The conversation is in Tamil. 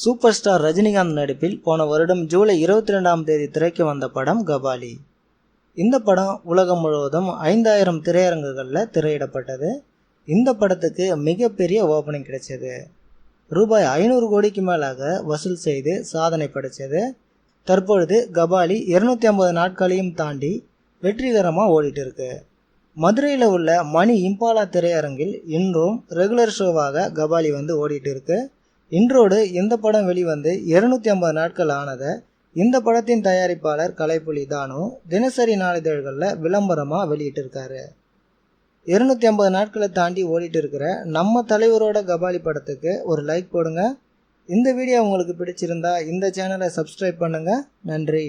சூப்பர் ஸ்டார் ரஜினிகாந்த் நடிப்பில் போன வருடம் ஜூலை இருபத்தி ரெண்டாம் தேதி திரைக்கு வந்த படம் கபாலி. இந்த படம் உலகம் முழுவதும் ஐந்தாயிரம் திரையரங்குகளில் திரையிடப்பட்டது. இந்த படத்துக்கு மிகப்பெரிய ஓப்பனிங் கிடைச்சது. ரூபாய் ஐநூறு கோடிக்கு மேலாக வசூல் செய்து சாதனை படைச்சது. தற்பொழுது கபாலி இருநூத்தி ஐம்பது நாட்களையும் தாண்டி வெற்றிகரமாக ஓடிட்டு இருக்கு. மதுரையில் உள்ள மணி இம்பாலா திரையரங்கில் இன்றும் ரெகுலர் ஷோவாக கபாலி வந்து ஓடிட்டு இருக்குது இன்றோடு இந்த படம் வெளிவந்து இருநூத்தி ஐம்பது நாட்கள் ஆனதை இந்த படத்தின் தயாரிப்பாளர் கலைப்புலி தானு தினசரி நாளிதழ்களில் விளம்பரமாக வெளியிட்டிருக்காரு. இருநூத்தி ஐம்பது நாட்களை தாண்டி ஓடிட்டு இருக்கிற நம்ம தலைவரோட கபாலி படத்துக்கு ஒரு லைக் போடுங்க. இந்த வீடியோ உங்களுக்கு பிடிச்சிருந்தா இந்த சேனலை சப்ஸ்கிரைப் பண்ணுங்க. நன்றி.